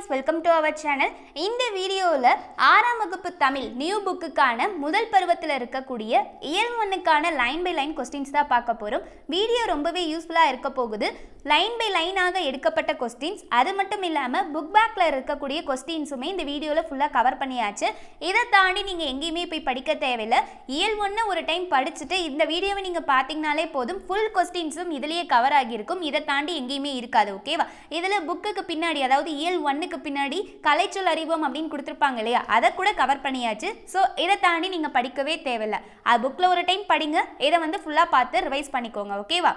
Viewers welcome to our channel இந்த வீடியோவில் ஆறாம் வகுப்பு தமிழ் நியூ புக்குக்கான முதல் பருவத்தில் இருக்கக்கூடிய இயல் ஒன்றுக்கான லைன் பை லைன் கொஸ்டின்ஸ் தான் பார்க்க போகிறோம் வீடியோ ரொம்பவே யூஸ்ஃபுல்லாக இருக்க போகுது. லைன் பை லைனாக எடுக்கப்பட்ட கொஸ்டின்ஸ் அது மட்டும் இல்லாமல் புக் பேக்கில் இருக்கக்கூடிய கொஸ்டின்ஸுமே இந்த வீடியோவில் ஃபுல்லாக கவர் பண்ணியாச்சு. இதை தாண்டி நீங்கள் எங்கேயுமே போய் படிக்க தேவையில்லை. இயல் ஒன்று ஒரு டைம் படிச்சுட்டு இந்த வீடியோவை நீங்கள் பார்த்தீங்கனாலே போதும். ஃபுல் கொஸ்டின்ஸும் இதுலேயே கவர் ஆகியிருக்கும். இதை தாண்டி எங்கேயுமே இருக்காது ஓகேவா இதில் புக்குக்கு பின்னாடி அதாவது இயல் ஒன்னுக்கு பின்னாடி கலைச்சொல் அறிவோம் அப்படின்னு கொடுத்துருப்பாங்க இல்லையா? அதை கூட கவர் பண்ணியாச்சு. ஸோ இதை தாண்டி நீங்கள் படிக்கவே தேவையில்லை. அது புக்கில் ஒரு டைம் படிங்க. இதை வந்து ஃபுல்லாக பார்த்து ரிவைஸ் பண்ணிக்கோங்க. ஓகேவா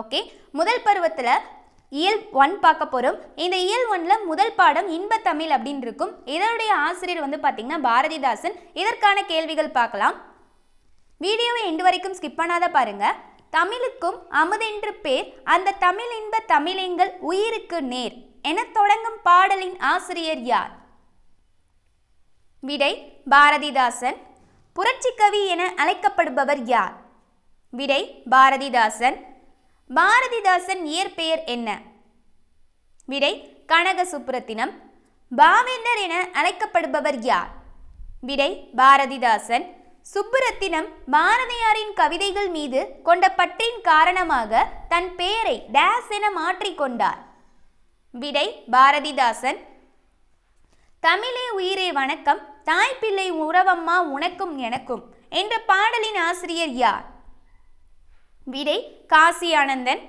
ஓகே முதல் பருவத்தில் இயல் ஒன் பார்க்க போகிறோம் இந்த இயல் ஒன்ல முதல் பாடம் இன்பத்தமிழ் அப்படின்னு இருக்கும். இதனுடைய ஆசிரியர் வந்து பார்த்திங்கன்னா பாரதிதாசன். இதற்கான கேள்விகள் பார்க்கலாம். வீடியோவை எண்டு வரைக்கும் ஸ்கிப் பண்ணாத பாருங்க. தமிழுக்கும் அமுதென்று பேர். அந்த தமிழ் இன்ப தமிழெங்கள் உயிருக்கு நேர். என தொடங்கும் பாடலின் ஆசிரியர் யார்? விடை பாரதிதாசன். புரட்சிக்கவி என அழைக்கப்படுபவர் யார்? விடை பாரதிதாசன். பாரதிதாசன் இயற்பெயர் என்ன? விடை கனக சுப்புரத்தினம் பாவேந்தர் என அழைக்கப்படுபவர் யார்? விடை பாரதிதாசன். சுப்புரத்தினம் பாரதியாரின் கவிதைகள் மீது கொண்ட பற்றின் காரணமாக தன் பெயரை டேஸ் என மாற்றிக்கொண்டார் விடை பாரதிதாசன். தமிழே உயிரே வணக்கம் தாய் பிள்ளை உறவம்மா உனக்கும் எனக்கும் என்ற பாடலின் ஆசிரியர் யார்? விடை காசி ஆனந்தன்.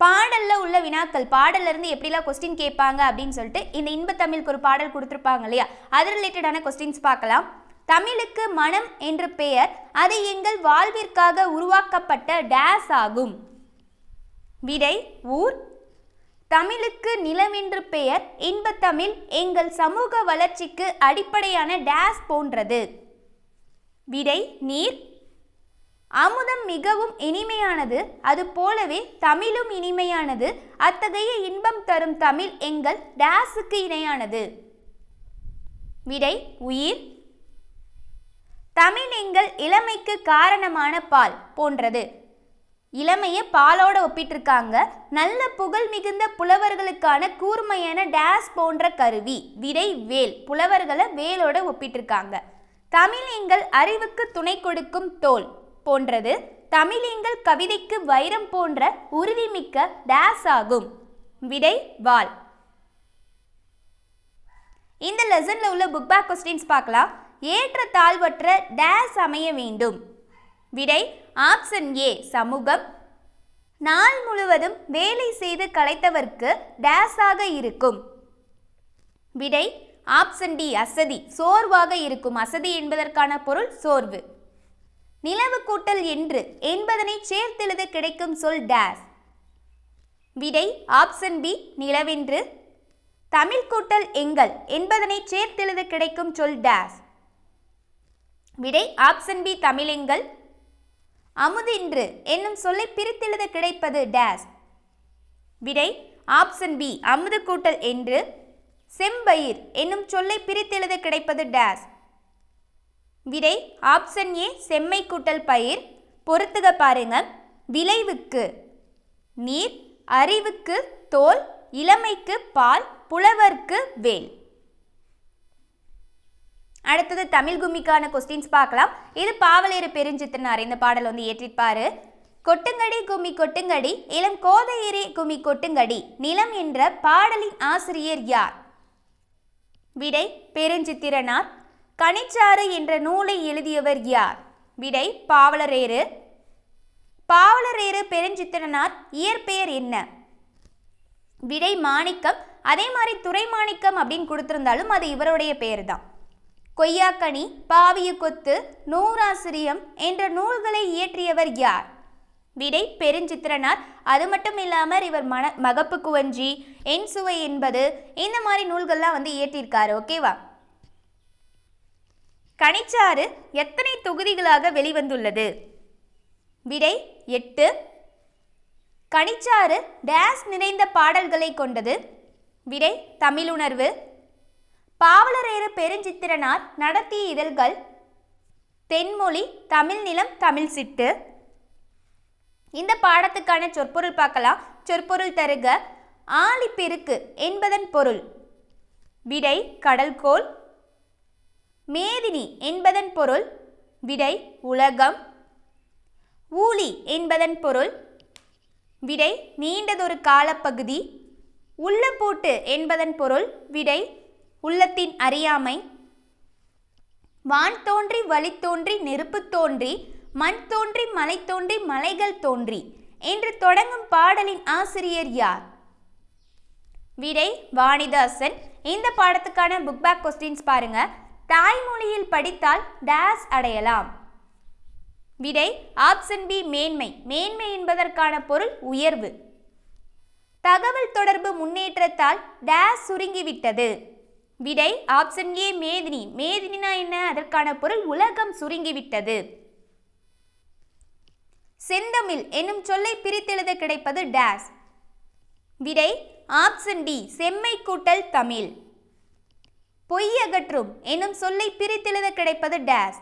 பாடல்ல உள்ள வினாக்கள் பாடல்ல இருந்து எப்படிலாம் கொஸ்டின் கேட்பாங்க அப்படின்னு சொல்லிட்டு இந்த இன்ப தமிழுக்கு ஒரு பாடல் கொடுத்துருப்பாங்க இல்லையா? அது ரிலேட்டடான கொஸ்டின்ஸ் பார்க்கலாம். தமிழுக்கு மனம் என்ற பெயர் அது எங்கள் வாழ்விற்காக உருவாக்கப்பட்ட டேஸ் ஆகும். விடை ஊர் தமிழுக்கு நிலவென்று பெயர் இன்பத்தமிழ் எங்கள் சமூக வளர்ச்சிக்கு அடிப்படையான டேஸ் போன்றது. விடை நீர். அமுதம் மிகவும் இனிமையானது அது போலவே தமிழும் இனிமையானது. அத்தகைய இன்பம் தரும் தமிழ் எங்கள் டேஸுக்கு இணையானது. விடை உயிர். தமிழ் எங்கள் இளமைக்கு காரணமான பால் போன்றது. இளமையை பாலோட ஒப்பிட்டிருக்காங்க. நல்ல புகழ் மிகுந்த புலவர்களுக்கான கூர்மையான டேஸ் போன்ற கருவி விடை வேல் புலவர்களை வேலோட ஒப்பிட்டிருக்காங்க. தமிழ் எங்கள் அறிவுக்கு துணை கொடுக்கும் தோல் போன்றது. தமிழ் எங்கள் கவிதைக்கு வைரம் போன்ற உறுதிமிக்க டேஸ் ஆகும். விடை வால். இந்த லெசனில் உள்ள புக் பேக் கொஸ்டின்ஸ் பார்க்கலாம். ஏற்ற தாழ்வற்ற டேஸ் அமைய வேண்டும். விடை ஆப்ஷன் ஏ சமூகம். நாள் முழுவதும் வேலை செய்து களைத்தவர்க்கு டேஸாக இருக்கும். விடை ஆப்ஷன் டி அசதி. சோர்வாக இருக்கும். அசதி என்பதற்கான பொருள் சோர்வு. நிலவு கூட்டல் என்று என்பதனை சேர்த்தெழுத கிடைக்கும் சொல் டேஸ் விடை ஆப்ஷன் பி நிலவென்று. தமிழ் கூட்டல் எங்கள் என்பதனை சேர்த்தெழுத கிடைக்கும் சொல் டேஸ் விடை ஆப்ஷன் பி தமிழெங்கள் அமுதின்று என்னும் சொல்லை பிரித்தெழுத கிடைப்பது டேஸ் விடை ஆப்ஷன் பி அமுது கூட்டல் என்று. செம்பயிர் என்னும் சொல்லை பிரித்தெழுத கிடைப்பது டேஸ் விடை ஆப்ஷன் ஏ செம்மை கூட்டல் பயிர். பொறுத்துக பாருங்க விளைவுக்கு நீர் அறிவுக்கு தோல் இளமைக்கு பால் புலவர்க்கு வேல். அடுத்தது தமிழ் கும்மிக்கான கொஸ்டின்ஸ் பார்க்கலாம். இது பாவலேறு பெருஞ்சித்தனார் இந்த பாடல் வந்து ஏற்றிருப்பாரு. கொட்டுங்கடி கும்மி கொட்டுங்கடி இளம் கோதையரே கும்மி கொட்டுங்கடி நிலம் என்ற பாடலின் ஆசிரியர் யார்? விடை பெருஞ்சித்திரனார். கனிச்சாறு என்ற நூலை எழுதியவர் யார்? விடை பாவலரேறு. பாவலரேறு பெருஞ்சித்திரனார் இயற்பெயர் என்ன? விடை மாணிக்கம். அதே மாதிரி துறை மாணிக்கம் அப்படின்னு கொடுத்திருந்தாலும் அது இவருடைய பெயர் தான் கொய்யாக்கனி பாவிய கொத்து நூறாசிரியம் என்ற நூல்களை இயற்றியவர் யார்? விடை பெருஞ்சித்திரனார். அது மட்டும் இல்லாமல் இவர் மன மகப்பு குவஞ்சி என் சுவை என்பது இந்த மாதிரி நூல்கள்லாம் வந்து இயற்றியிருக்காரு ஓகேவா? கனிச்சாறு எத்தனை தொகுதிகளாக வெளிவந்துள்ளது? விடை எட்டு. கனிச்சாறு டேஸ் நிறைந்த பாடல்களை கொண்டது. விடை தமிழுணர்வு. பாவலரேறு பெருஞ்சித்திரனார் நடத்திய இதழ்கள் தென்மொழி தமிழ் நிலம் தமிழ் சிட்டு. இந்த பாடத்துக்கான சொற்பொருள் பார்க்கலாம். சொற்பொருள் தருக ஆழிப்பெருக்கு என்பதன் பொருள். விடை கடல்கோள். மேதினி என்பதன் பொருள். விடை உலகம். ஊழி என்பதன் பொருள். விடை நீண்டதொரு காலப்பகுதி. உள்ளப்பூட்டு என்பதன் பொருள். விடை உள்ளத்தின் அறியாமை. வான் தோன்றி வழி தோன்றி நெருப்பு தோன்றி மண் தோன்றி மலை தோன்றி மலைகள் தோன்றி என்று தொடங்கும் பாடலின் ஆசிரியர் யார்? விடை வாணிதாசன். இந்த பாடத்துக்கான புக் பேக் கொஸ்டின்ஸ் பாருங்க. தாய்மொழியில் படித்தால் டேஸ் அடையலாம். விடை ஆப்ஷன் பி மேன்மை. மேன்மை என்பதற்கான பொருள் உயர்வு. தகவல் தொடர்பு முன்னேற்றத்தால் டேஸ் சுருங்கிவிட்டது. விடை ஆப்ஷன் ஏ மேதினி. மேதினினா என்ன? அதற்கான பொருள் உலகம் சுருங்கிவிட்டது. செந்தமிழ் என்னும் சொல்லை பிரித்தெழுத கிடைப்பது டேஸ் விடை ஆப்ஷன் டி செம்மை கூட்டல் தமிழ். பொய் அகற்றும் என்னும் சொல்லை பிரித்தெழுத கிடைப்பது டேஸ்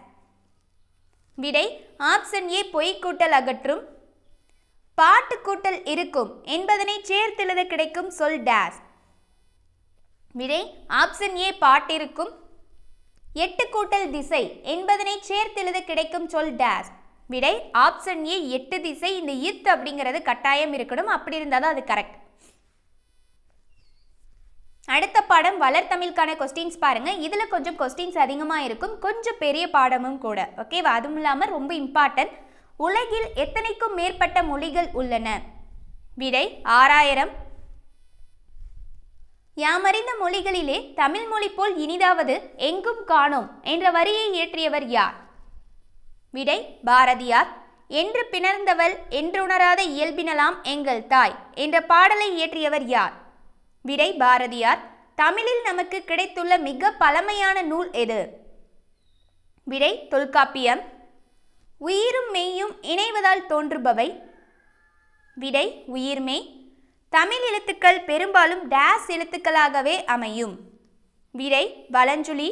விடை ஆப்ஷன் ஏ பொய் கூட்டல் அகற்றும். பாட்டு கூட்டல் இருக்கும் என்பதனை சேர்த்தெழுத கிடைக்கும் சொல் டேஸ் விடை ஆப்ஷன் ஏ பாட்டிருக்கும். எட்டு கூட்டல் திசை என்பதனை சேர்த்தெழுத கிடைக்கும் சொல் டேஸ் விடை ஆப்ஷன் ஏ எட்டு திசை இந்த இத் அப்படிங்கிறது கட்டாயம் இருக்கணும். அப்படி இருந்தால் தான் அது கரெக்ட் அடுத்த பாடம் வளர்த்தமிழ்க்கான கொஸ்டின்ஸ் பாருங்க. இதில் கொஞ்சம் கொஸ்டின்ஸ் அதிகமாக இருக்கும். கொஞ்சம் பெரிய பாடமும் கூட. ஓகேவா அதுவும் இல்லாமல் ரொம்ப இம்பார்ட்டன்ட் உலகில் எத்தனைக்கும் மேற்பட்ட மொழிகள் உள்ளன? விடை ஆறாயிரம் யாமறிந்த மொழிகளிலே தமிழ் மொழி போல் இனிதாவது எங்கும் காணோம் என்ற வரியை இயற்றியவர் யார்? விடை பாரதியார். என்று பிணர்ந்தவள் என்றுணராத இயல்பினலாம் எங்கள் தாய் என்ற பாடலை இயற்றியவர் யார்? விடை பாரதியார். தமிழில் நமக்கு கிடைத்துள்ள மிக பழமையான நூல் எது? விடை தொல்காப்பியம். உயிரும் மெய்யும் இணைவதால் தோன்றுபவை. விடை உயிர்மெய் தமிழ் எழுத்துக்கள் பெரும்பாலும் டேஸ் எழுத்துக்களாகவே அமையும். விடை வலஞ்சுழி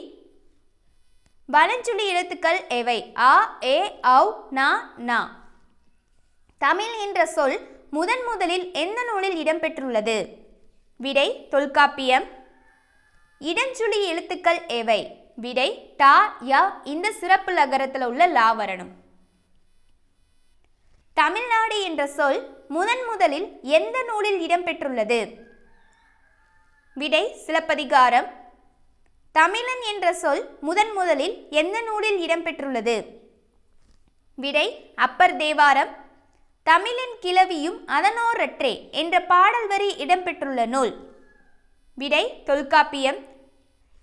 வலஞ்சுழி எழுத்துக்கள் எவை? ஆ ஏ ஔ நா நா. தமிழ் என்ற சொல் முதன் முதலில் எந்த நூலில் இடம்பெற்றுள்ளது? விடை தொல்காப்பியம். இடஞ்சுழி எழுத்துக்கள் எவை? விடை டா யா இந்த சிறப்பு நகரத்தில் உள்ள லாவரணம். தமிழ்நாடு என்ற சொல் முதன் முதலில் எந்த நூலில் இடம்பெற்றுள்ளது? விடை சிலப்பதிகாரம். தமிழன் என்ற சொல் முதன் முதலில் எந்த நூலில் இடம்பெற்றுள்ளது? விடை அப்பர் தேவாரம். தமிழின் கிளவியும் அதனோரற்றே என்ற பாடல் வரி இடம்பெற்றுள்ள நூல். விடை தொல்காப்பியம்.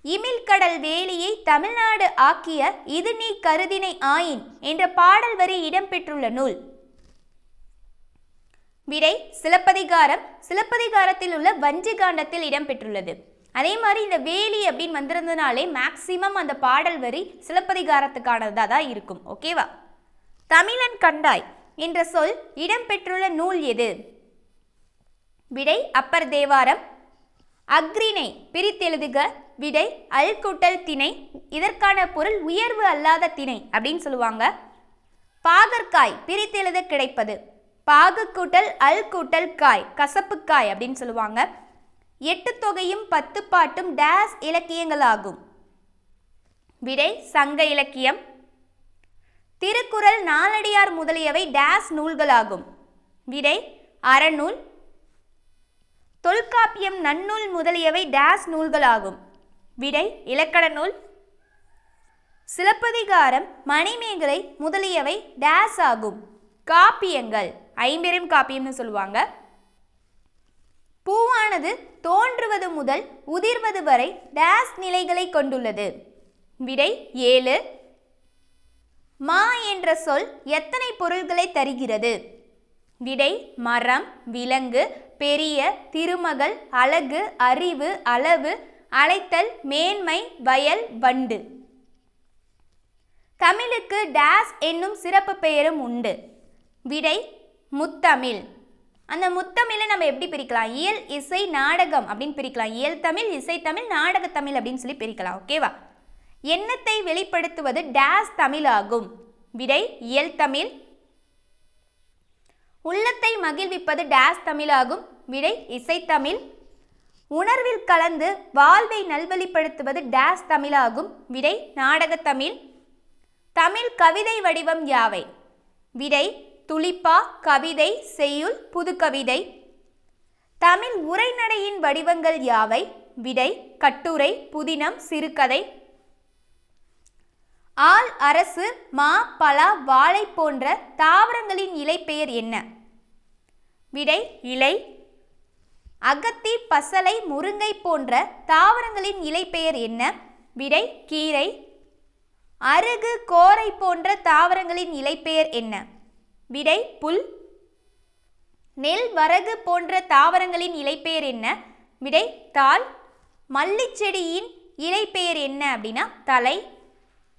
இமிழ்கடல் வேலியை தமிழ்நாடு ஆக்கிய இது நீ கருதினை ஆயின் என்ற பாடல் வரி இடம்பெற்றுள்ள நூல். விடை சிலப்பதிகாரம். சிலப்பதிகாரத்தில் உள்ள வஞ்சி காண்டத்தில் இடம்பெற்றுள்ளது அதே மாதிரி இந்த வேலி அப்படின்னு வந்திருந்தனாலே மேக்சிமம் அந்த பாடல் வரி சிலப்பதிகாரத்துக்கானதாக தான் இருக்கும். ஓகேவா தமிழன் கண்டாய் என்ற சொல் இடம்பெற்றுள்ள நூல் எது? விடை அப்பர் தேவாரம். அக்ரிணை பிரித்தெழுதுக. விடை அல் கூட்டல் திணை. இதற்கான பொருள் உயர்வு அல்லாத திணை அப்படின்னு சொல்லுவாங்க. பாகற்காய் பிரித்தெழுத கிடைப்பது. பாகு கூட்டல் அல் கூட்டல் காய் கசப்புக்காய் அப்படின்னு சொல்லுவாங்க. எட்டு தொகையும் பத்து பாட்டும் டேஸ் இலக்கியங்களாகும். விடை சங்க இலக்கியம். திருக்குறள் நாலடியார் முதலியவை டேஸ் நூல்களாகும். விடை அறநூல். தொல்காப்பியம் நன்னூல் முதலியவை டேஸ் நூல்களாகும். விடை இலக்கண நூல். சிலப்பதிகாரம் மணிமேகலை முதலியவை டேஸ் ஆகும். காப்பியங்கள். ஐம்பெரும் காப்பியம்னு சொல்லுவாங்க. பூவானது தோன்றுவது முதல் உதிர்வது வரை டேஸ் நிலைகளை கொண்டுள்ளது. விடை ஏழு. மா என்ற சொல் எத்தனை பொருள்களை தருகிறது? விடை மரம் விலங்கு பெரிய திருமகள் அழகு அறிவு அளவு அழைத்தல் மேன்மை வயல் வண்டு. தமிழுக்கு டேஸ் என்னும் சிறப்பு பெயரும் உண்டு. விடை முத்தமிழ். அந்த முத்தமிழை நம்ம எப்படி பிரிக்கலாம்? இயல் இசை நாடகம் அப்படின்னு பிரிக்கலாம். இயல் தமிழ் இசை தமிழ் நாடக தமிழ் அப்படின்னு சொல்லி பிரிக்கலாம். ஓகேவா எண்ணத்தை வெளிப்படுத்துவது டேஸ் தமிழ் ஆகும். விடை இயல் தமிழ். உள்ளத்தை மகிழ்விப்பது டேஸ் தமிழாகும் விடை இசைத்தமிழ் உணர்வில் கலந்து வாழ்வை நல்வழிப்படுத்துவது டேஸ் தமிழாகும் விடை நாடகத்தமிழ் தமிழ் கவிதை வடிவம் யாவை? விடை துளிப்பா கவிதை செய்யுள் புதுக்கவிதை. தமிழ் உரைநடையின் வடிவங்கள் யாவை? விடை கட்டுரை புதினம் சிறுகதை. ஆள் அரசு மா பலா வாழை போன்ற தாவரங்களின் இலைப்பெயர் என்ன? விடை இலை. அகத்தி பசலை முருங்கை போன்ற தாவரங்களின் இலைப்பெயர் என்ன? விடை கீரை. அருகு கோரை போன்ற தாவரங்களின் இலைப்பெயர் என்ன? விடை புல். நெல் வரகு போன்ற தாவரங்களின் இலைப்பெயர் என்ன? விடை தாள். மல்லிச்செடியின் இலைப்பெயர் என்ன அப்படின்னா தலை.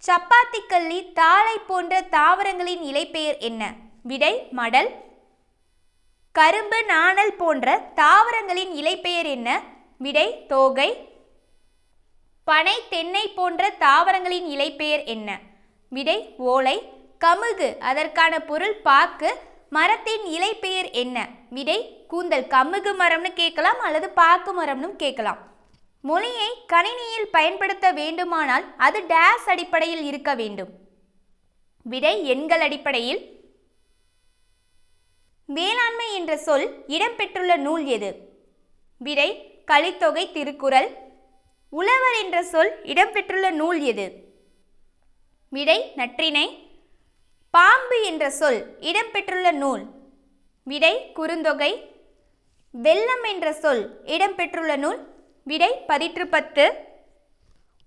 சப்பாத்திக்கல்லி தாளை போன்ற தாவரங்களின் இலைப்பெயர் என்ன? விடை மடல். கரும்பு நாணல் போன்ற தாவரங்களின் இலைப்பெயர் என்ன? விடை தோகை. பனை தென்னை போன்ற தாவரங்களின் இலைப்பெயர் என்ன? விடை ஓலை. கமுகு. அதற்கான பொருள் பாக்கு. மரத்தின் இலை பெயர் என்ன? விடை கூந்தல். கமுகு மரம்னு கேட்கலாம் அல்லது பாக்கு மரம்னு கேட்கலாம். மொழியை கணினியில் பயன்படுத்த வேண்டுமானால் அது டேஸ் அடிப்படையில் இருக்க வேண்டும். விடை எண்கள் அடிப்படையில். வேளாண்மை என்ற சொல் இடம்பெற்றுள்ள நூல் எது? விடை கலித்தொகை திருக்குறள். உழவர் என்ற சொல் இடம்பெற்றுள்ள நூல் எது? விடை நற்றினை பாம்பு என்ற சொல் இடம்பெற்றுள்ள நூல். விடை குறுந்தொகை. வெள்ளம் என்ற சொல் இடம்பெற்றுள்ள நூல். விடை பதிற்று பத்து.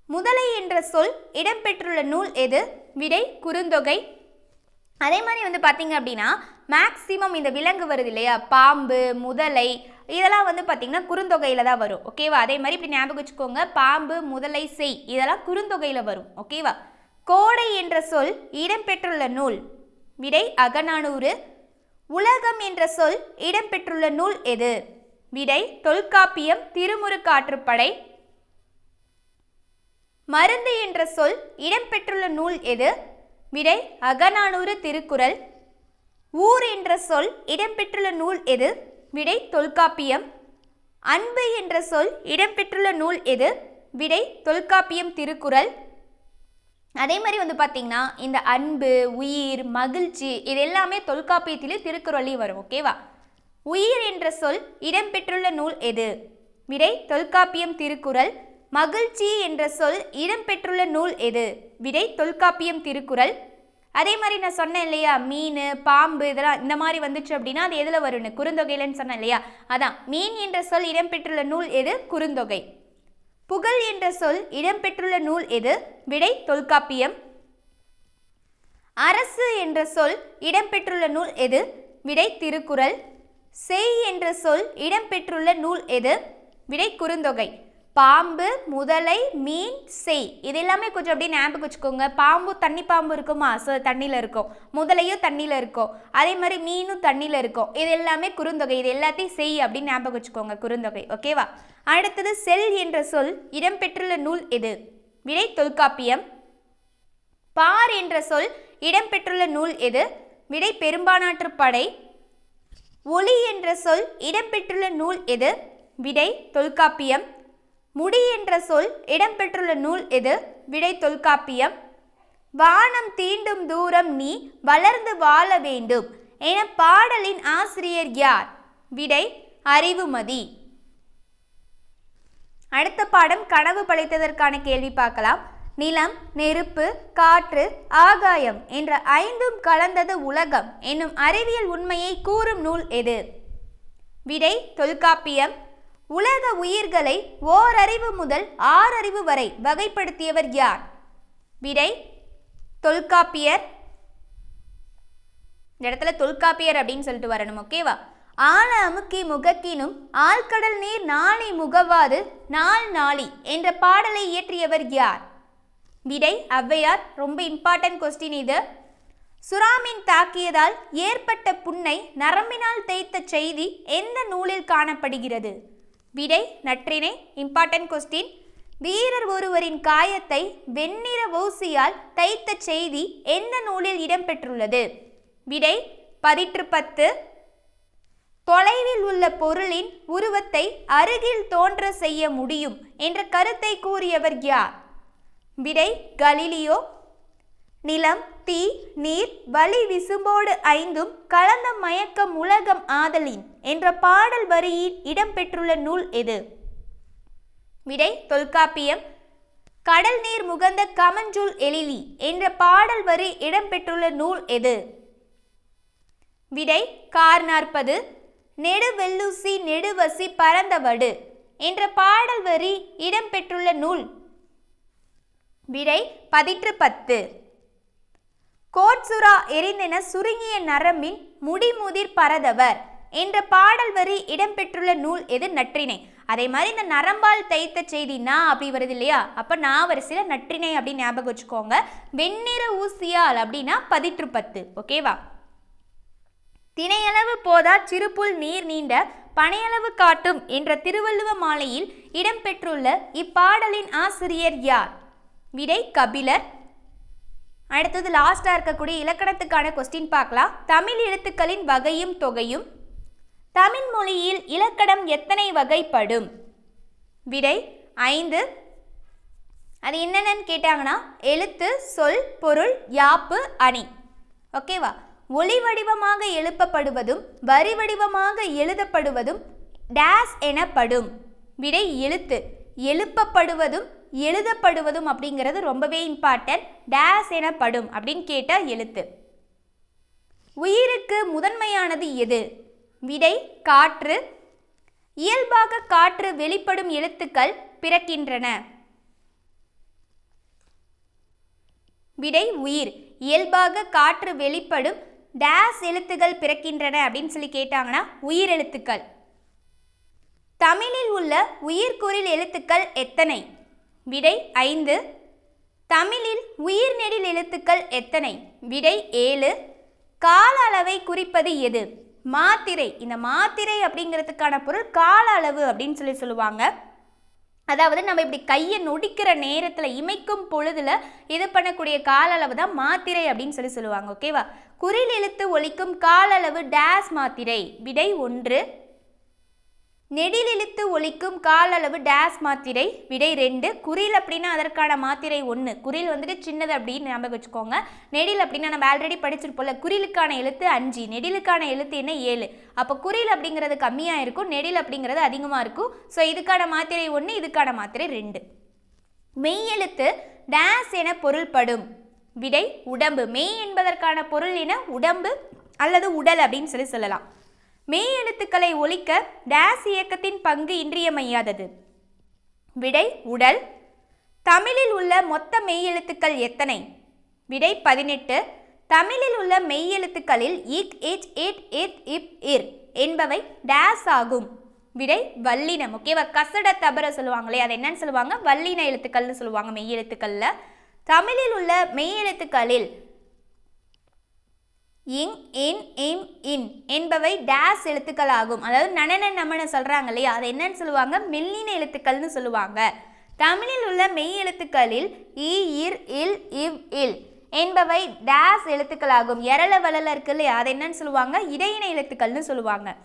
முதலை என்ற சொல் இடம்பெற்றுள்ள நூல் எது? விடை குறுந்தொகை. அதே மாதிரி வந்து பார்த்தீங்க அப்படின்னா மேக்ஸிமம் இந்த விலங்கு வருது இல்லையா? பாம்பு முதலை இதெல்லாம் வந்து பார்த்தீங்கன்னா குறுந்தொகையில் தான் வரும். ஓகேவா அதே மாதிரி இப்படி ஞாபகம் வச்சுக்கோங்க. பாம்பு முதலை செய். இதெல்லாம் குறுந்தொகையில் வரும். ஓகேவா கோடை என்ற சொல் இடம்பெற்றுள்ள நூல். விடை அகநானூறு. உலகம் என்ற சொல் இடம்பெற்றுள்ள நூல் எது? விடை தொல்காப்பியம் திருமுருகாற்றுப்படை மருந்து என்ற சொல் இடம்பெற்றுள்ள நூல் எது? விடை அகநானூறு திருக்குறள். ஊர் என்ற சொல் இடம்பெற்றுள்ள நூல் எது? விடை தொல்காப்பியம். அன்பு என்ற சொல் இடம்பெற்றுள்ள நூல் எது? விடை தொல்காப்பியம் திருக்குறள். அதே மாதிரி வந்து பார்த்தீங்கன்னா இந்த அன்பு உயிர் மகிழ்ச்சி இது எல்லாமே தொல்காப்பியத்திலே திருக்குறள்லேயும் வரும் ஓகேவா உயிர் என்ற சொல் இடம்பெற்றுள்ள நூல் எது? விடை தொல்காப்பியம் திருக்குறள். மகிழ்ச்சி என்ற சொல் இடம்பெற்றுள்ள நூல் எது? விடை தொல்காப்பியம் திருக்குறள். அதே மாதிரி நான் சொன்னேன் இல்லையா மீன் பாம்பு இதெல்லாம் இந்த மாதிரி வந்துச்சு அப்படின்னா அது எதில் வரும்னு? குறுந்தொகையிலன்னு சொன்னேன் இல்லையா? அதான் மீன் என்ற சொல் இடம்பெற்றுள்ள நூல் எது? குறுந்தொகை. புகழ் என்ற சொல் இடம்பெற்றுள்ள நூல் எது? விடை தொல்காப்பியம். அரசு என்ற சொல் இடம்பெற்றுள்ள நூல் எது? விடை திருக்குறள். செய் என்ற சொல் இடம்பெற்றுள்ள நூல் எது? விடை குறுந்தொகை. பாம்பு முதலை மீன் செய். இது எல்லாமே கொஞ்சம் அப்படியே ஞாபகம் வச்சுக்கோங்க. பாம்பு தண்ணி பாம்பு இருக்குமா? ஸோ தண்ணியில் இருக்கும். முதலையும் தண்ணியில் இருக்கும். அதே மாதிரி மீனும் தண்ணியில் இருக்கும். இது எல்லாமே குறுந்தொகை. இது எல்லாத்தையும் செய் அப்படின்னு ஞாபகம் வச்சுக்கோங்க குறுந்தொகை. ஓகேவா அடுத்தது செல் என்ற சொல் இடம்பெற்றுள்ள நூல் எது? விடை தொல்காப்பியம். பார் என்ற சொல் இடம்பெற்றுள்ள நூல் எது? விடை பெரும்பானாற்று படை. ஒளி என்ற சொல் இடம்பெற்றுள்ள நூல் எது? விடை தொல்காப்பியம். முடி என்ற சொல் இடம்பெற்றுள்ள நூல் எது? விடை தொல்காப்பியம். வானம் தீண்டும் தூரம் நீ வளர்ந்து வாழ வேண்டும் என பாடலின் ஆசிரியர் யார்? விடை அறிவுமதி. அடுத்த பாடம் கனவு படைத்ததற்கான கேள்வி பார்க்கலாம். நிலம் நெருப்பு காற்று ஆகாயம் என்ற ஐந்தும் கலந்தது உலகம் என்னும் அறிவியல் உண்மையை கூறும் நூல் எது? விடை தொல்காப்பியம். உலக உயிர்களை ஓரறிவு முதல் ஆறறிவு வரை வகைப்படுத்தியவர் யார்? விடை தொல்காப்பியர். இந்த இடத்துல தொல்காப்பியர் அப்படின்னு சொல்லிட்டு வரணும் ஓகேவா ஆன அமுக்கி முகக்கினும் ஆழ்கடல் நீர் நாளை முகவாது நாள் நாளி என்ற பாடலை இயற்றியவர் யார்? விடை ஔவையார். ரொம்ப இம்பார்ட்டன்ட் கொஸ்டின் இது. சுறாமின் தாக்கியதால் ஏற்பட்ட புண்ணை நரம்பினால் தேய்த்த செய்தி எந்த நூலில் காணப்படுகிறது? விடை நற்றினை இம்பார்ட்டன்ட் கொஸ்டின் வீரர் ஒருவரின் காயத்தை வெண்ணிற ஊசியால் தைத்த செய்தி எந்த நூலில் இடம்பெற்றுள்ளது? விடை பதிற்று பத்து. தொலைவில் உள்ள பொருளின் உருவத்தை அருகில் தோன்ற செய்ய முடியும் என்ற கருத்தை கூறியவர் யார்? விடை கலிலியோ நிலம் தீ நீர் வலி விசும்போடு ஐந்தும் கலந்த மயக்கம் உலகம் ஆதலின் என்ற பாடல் வரியில் இடம்பெற்றுள்ள நூல் எது? விடை தொல்காப்பியம். கடல் நீர் முகந்த கமஞ்சூல் எழிலி என்ற பாடல் வரி இடம்பெற்றுள்ள நூல் எது? விடை கார் நாற்பது. நெடுவெல்லூசி நெடுவசி பரந்தவடு என்ற பாடல் வரி இடம்பெற்றுள்ள நூல். விடை பதிற்று பத்து. கோட்சுரா எரிந்தென சுருங்கிய நரம்பின் முடிமுதிர் பரதவர் என்ற பாடல் வரி இடம்பெற்றுள்ள நூல் எது? நற்றினை அதே மாதிரி இந்த நரம்பால் தைத்த செய்தி நான் அப்படி வருது இல்லையா? அப்போ நான் வரிசையில் நற்றினை அப்படின்னு ஞாபகம் வச்சுக்கோங்க. வெண்ணிற ஊசியால் அப்படின்னா பதிற்று பத்து ஓகேவா தினையளவு போதா சிறுபுல் நீர் நீண்ட பனையளவு காட்டும் என்ற திருவள்ளுவ மாலையில் இடம்பெற்றுள்ள இப்பாடலின் ஆசிரியர் யார்? விடை கபிலர் அடுத்தது லாஸ்ட்டாக இருக்கக்கூடிய இலக்கணத்துக்கான கொஸ்டின் பார்க்கலாம். தமிழ் எழுத்துக்களின் வகையும் தொகையும். தமிழ் மொழியில் இலக்கணம் எத்தனை வகைப்படும்? விடை ஐந்து. அது என்னென்னு கேட்டாங்கன்னா எழுத்து சொல் பொருள் யாப்பு அணி. ஓகேவா ஒளி வடிவமாக எழுப்பப்படுவதும் வரி வடிவமாக எழுதப்படுவதும் டேஸ் எனப்படும். விடை எழுத்து. எழுப்பப்படுவதும் எழுதப்படுவதும் அப்படிங்கிறது ரொம்பவே இம்பார்ட்டன்ட் டேஸ் எனப்படும் அப்படின்னு கேட்டால் எழுத்து. உயிருக்கு முதன்மையானது எது? விடை காற்று. இயல்பாக காற்று வெளிப்படும் எழுத்துக்கள் பிறக்கின்றன. விடை உயிர். இயல்பாக காற்று வெளிப்படும் டேஸ் எழுத்துக்கள் பிறக்கின்றன அப்படின்னு சொல்லி கேட்டாங்கன்னா உயிர் எழுத்துக்கள். தமிழில் உள்ள உயிர்குறில் எழுத்துக்கள் எத்தனை? விடை ஐந்து. தமிழில் உயிர் நெடில் எழுத்துக்கள் எத்தனை? விடை ஏழு. கால அளவை குறிப்பது எது? மாத்திரை. இந்த மாத்திரை அப்படிங்கிறதுக்கான பொருள் கால அளவு அப்படின்னு சொல்லி சொல்லுவாங்க. அதாவது நம்ம இப்படி கையை நொடிக்கிற நேரத்தில் இமைக்கும் பொழுதில் இது பண்ணக்கூடிய கால அளவு தான் மாத்திரை அப்படின்னு சொல்லி சொல்லுவாங்க ஓகேவா குறில் எழுத்து ஒலிக்கும் கால அளவு டேஸ் மாத்திரை. விடை ஒன்று. நெடில் இழுத்து ஒலிக்கும் கால அளவு டேஸ் மாத்திரை விடை ரெண்டு. குரில் அப்படின்னா அதற்கான மாத்திரை ஒன்று குறில் வந்துட்டு சின்னது அப்படின்னு ஞாபகம் வச்சுக்கோங்க. நெடில் அப்படின்னா நம்ம ஆல்ரெடி படிச்சிருப்போம்ல குறிலுக்கான எழுத்து அஞ்சு. நெடிலுக்கான எழுத்து என்ன? ஏழு. அப்போ குரில் அப்படிங்கிறது கம்மியாக இருக்கும் நெடில் அப்படிங்கிறது அதிகமாக இருக்கும். ஸோ இதுக்கான மாத்திரை ஒன்று இதுக்கான மாத்திரை ரெண்டு. மெய் எழுத்து டேஸ் என பொருள்படும். விடை உடம்பு. மெய் என்பதற்கான பொருள் என உடம்பு அல்லது உடல் அப்படின்னு சொல்லி சொல்லலாம். மெய் எழுத்துக்களை ஒழிக்க டேஸ் இயக்கத்தின் பங்கு இன்றியமையாதது. விடை உடல். தமிழில் உள்ள மொத்த மெய் எழுத்துக்கள் எத்தனை? விடை பதினெட்டு. தமிழில் உள்ள மெய் எழுத்துக்களில் இக் இச் இட் இத் இப் இர் என்பவை டேஸ் ஆகும். விடை வல்லினம் ஓகேவா கசட தபர சொல்லுவாங்களே அது என்னன்னு சொல்லுவாங்க? வல்லின எழுத்துக்கள்னு சொல்லுவாங்க மெய் எழுத்துக்களில். தமிழில் உள்ள மெய் எழுத்துக்களில் இங் இன் இம் இன் என்பவை டேஸ் எழுத்துக்கள் ஆகும் அதாவது நனன நமன சொல்கிறாங்க இல்லையா? அதை என்னன்னு சொல்லுவாங்க? மெல்லின எழுத்துக்கள்னு சொல்லுவாங்க. தமிழில் உள்ள மெய் எழுத்துக்களில் இ இர் இல் இவ் இல் என்பவை டேஸ் எழுத்துக்களாகும். எரள வளல இருக்கு இல்லையா? அதை என்னன்னு சொல்லுவாங்க? இடையின எழுத்துக்கள்னு சொல்லுவாங்க.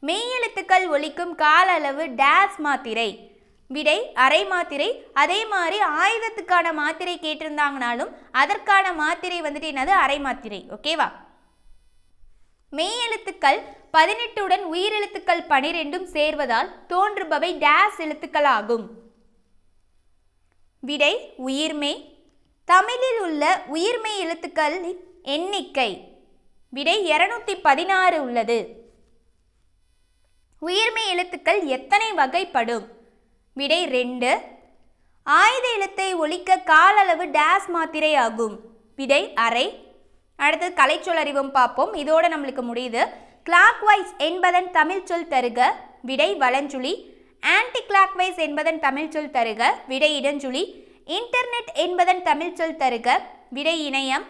மெய் எழுத்துக்கள் ஒலிக்கும் கால அளவு டேஸ் மாத்திரை. விடை அரை மாத்திரை. அதே மாதிரி ஆயுதத்துக்கான மாத்திரை கேட்டிருந்தாங்கனாலும் அதற்கான மாத்திரை வந்துட்டு என்னது? அரை மாத்திரை. ஓகேவா? மெய் எழுத்துக்கள் பதினெட்டுடன் உயிரெழுத்துக்கள் பனிரெண்டும் சேர்வதால் தோன்றுபவை டேஸ் எழுத்துக்களாகும். விடை உயிர்மெய் தமிழில் உள்ள உயிர்மெய் எழுத்துக்களின் எண்ணிக்கை. விடை இருநூத்தி பதினாறு உள்ளது. உயிர்மெய் எழுத்துக்கள் எத்தனை வகைப்படும்? விடை ரெண்டு. ஆயுத எழுத்தை ஒழிக்க கால அளவு டேஸ் மாத்திரை ஆகும் விடை அரை. அடுத்தது கலைச்சொல் அறிவும் பார்ப்போம். இதோட நம்மளுக்கு முடியுது. கிளாக் வைஸ் என்பதன் தமிழ் சொல் தருக விடை வளஞ்சுழி ஆன்டி கிளாக் வைஸ் என்பதன் தமிழ் சொல் தருக விடை இடஞ்சுழி. இன்டர்நெட் என்பதன் தமிழ் சொல் தருக விடை இணையம்.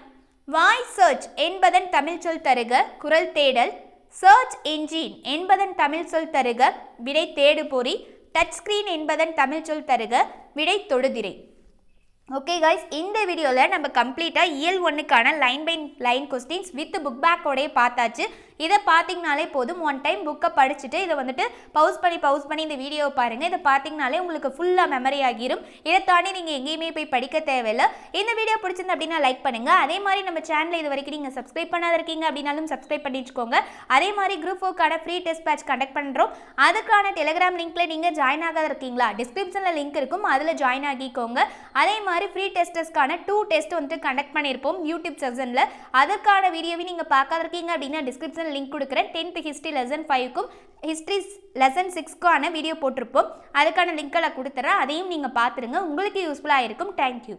வாய்ஸ் சர்ச் என்பதன் தமிழ் சொல் தருக குரல் தேடல். சர்ச் என்ஜின் என்பதன் தமிழ் சொல் தருக விடை தேடுபொறி. டச் ஸ்கிரீன் என்பதன் தமிழ் சொல் தருக விடை தொடுதிரை. ஓகே கைஸ் இந்த வீடியோவில் நம்ம கம்ப்ளீட்டாக இயல் ஒன்றுக்கான line by line questions with book பேக்கோடய பார்த்தாச்சு. இதை பார்த்தீங்கனாலே போதும். ஒன் டைம் புக்கை படிச்சுட்டு இதை வந்துட்டு பவுஸ் பண்ணி பவுஸ் பண்ணி இந்த வீடியோவை பாருங்கள் இதை பார்த்தீங்கனாலே உங்களுக்கு ஃபுல்லாக மெமரி ஆகிரும். இதை தாண்டி நீங்கள் எங்கேயுமே போய் படிக்க தேவையில்லை. இந்த வீடியோ பிடிச்சிருந்து அப்படின்னா லைக் பண்ணுங்கள் அதே மாதிரி நம்ம சேனலில் இது வரைக்கும் நீங்கள் சப்ஸ்கிரைப் பண்ணாத இருக்கீங்க அப்படின்னாலும் சப்ஸ்கிரைப் பண்ணி வச்சுக்கோங்க அதே மாதிரி குரூப் ஃபோர்க்கான ஃப்ரீ டெஸ்ட் பேட்ச் கண்டக்ட் பண்ணுறோம் அதுக்கான டெலிகிராம் லிங்க்ல நீங்கள் ஜாயின் ஆகாத இருக்கீங்களா? டிஸ்கிரிப்ஷனில் லிங்க் இருக்கும். அதில் ஜாயின் ஆகிக்கோங்க. அதே மாதிரி ஃப்ரீ டெஸ்டர்ஸ்க்கான டூ டெஸ்ட் வந்துட்டு கண்டக்ட் பண்ணியிருப்போம். யூடியூப் செஷனில் அதுக்கான வீடியோவை நீங்கள் பார்க்காத இருக்கீங்க அப்படின்னா டிஸ்கிரிப்ஷனில் லிங்க் கொடுக்குறேன். டென்த்து ஹிஸ்ட்ரி லெசன் ஃபைவ்க்கும் ஹிஸ்ட்ரி லெசன் சிக்ஸ்க்கான வீடியோ போட்டிருப்போம். அதுக்கான லிங்க்கெல்லாம் கொடுத்துறேன். அதையும் நீங்கள் பார்த்துருங்க. உங்களுக்கு யூஸ்ஃபுல்லாக இருக்கும். தேங்க்யூ